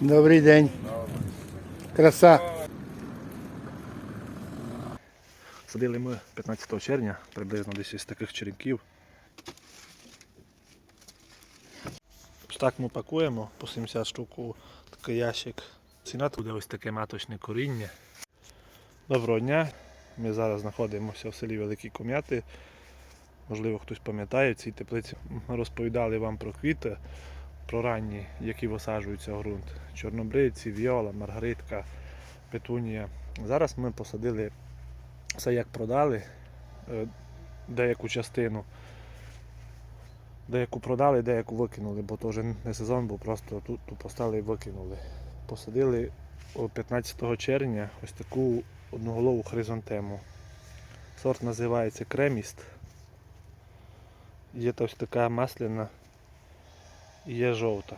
Добрий день. Краса. Садили ми 15 червня, приблизно десь із таких черенків. Ось так ми пакуємо по 70 штук у такий ящик. Ціна тут ось таке маточне коріння. Доброго дня. Ми зараз знаходимося в селі Великі Ком'яти. Можливо, хтось пам'ятає ці теплиці. Ми розповідали вам про квіти, про ранні, які висаджуються в ґрунт. Чорнобривці, віола, маргаритка, петунія. Зараз ми посадили все як продали, е, деяку частину. Деяку продали, деяку викинули, бо то вже не сезон був, просто тут тупо стали і викинули. Посадили 15 червня ось таку одноголову хризантему. Сорт називається креміст. Є ось така масляна є жовта.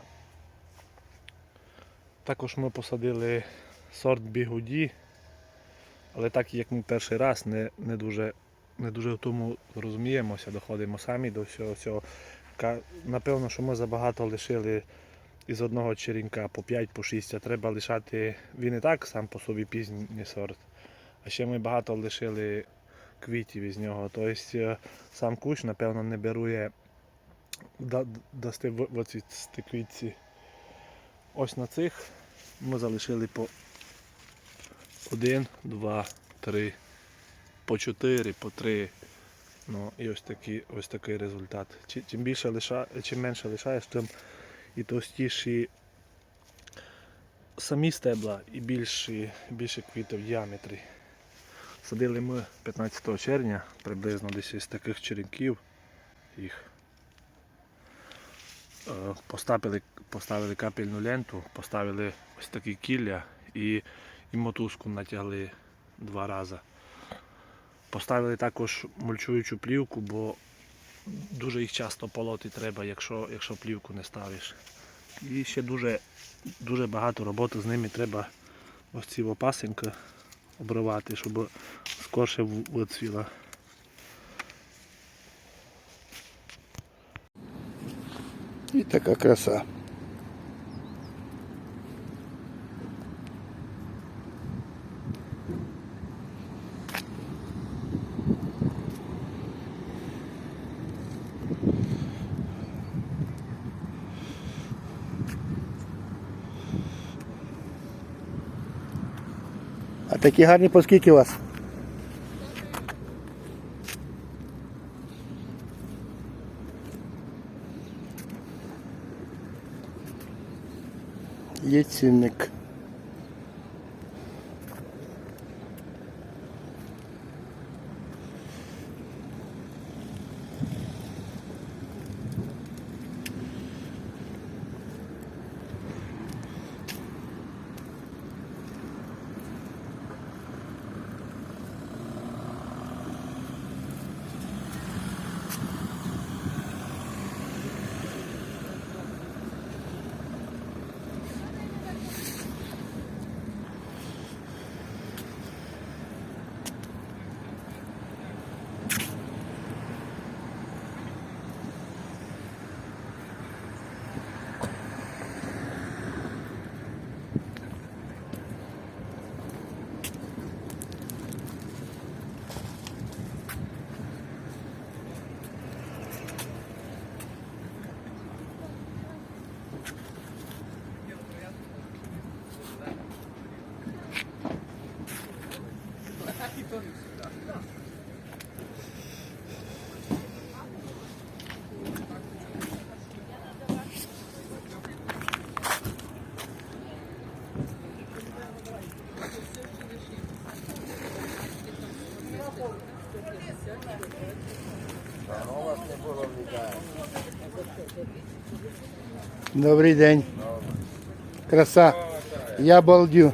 Також ми посадили сорт бігуді. Але так як ми перший раз не, не, дуже, не дуже в тому розуміємося, доходимо самі до всього цього. Напевно, що ми забагато лишили із одного черенка по 5 по 6, а треба лишати, він і так сам по собі пізній сорт. А ще ми багато лишили квітів із нього. Тобто е, сам кущ, напевно, не берує да- дасти в, оці ці квітці. Ось на цих ми залишили по один, два, три, по чотири, по три. Ну і ось такий, ось такий результат. Чим більше лиша, чим менше лишаєш, тим і товстіші самі стебла і більші, більше квіти в діаметрі. Садили ми 15 червня, приблизно десь із таких черенків їх. Е, Поставили, поставили капельну ленту, поставили ось такі кілля і і мотузку натягли два рази. Поставили також мульчуючу плівку, бо дуже їх часто полоти треба, якщо, якщо плівку не ставиш. І ще дуже, дуже багато роботи з ними треба ось ці опасеньки обривати, щоб скорше вицвіла. І така краса. А такі гарні по скільки у вас? Є цінник. Добрий день. Краса. Я балдю.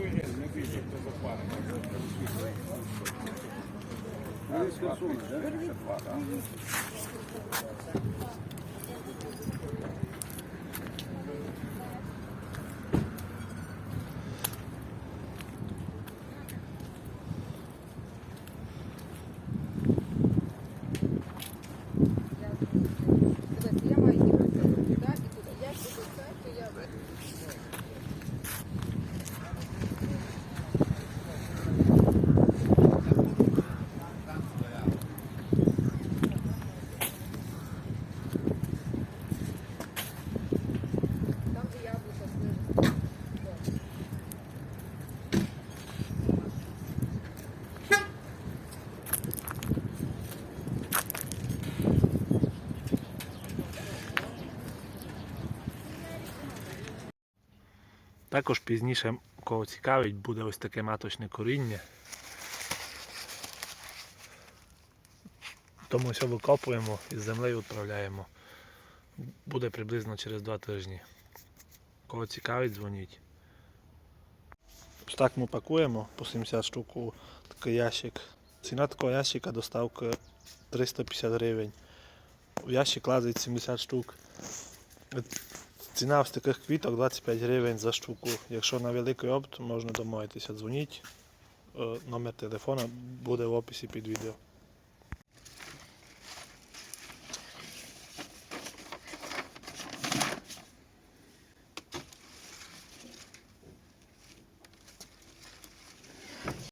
Також пізніше, кого цікавить, буде ось таке маточне коріння. Тому все викопуємо і з землею відправляємо. Буде приблизно через два тижні. Кого цікавить, дзвоніть. Так ми пакуємо по 70 штук у такий ящик. Ціна такого ящика доставки 350 гривень. У ящик лазить 70 штук. Ціна ось таких квіток 25 гривень за штуку. Якщо на великий опт, можна домовитися. Дзвоніть. Е, Номер телефона буде в описі під відео.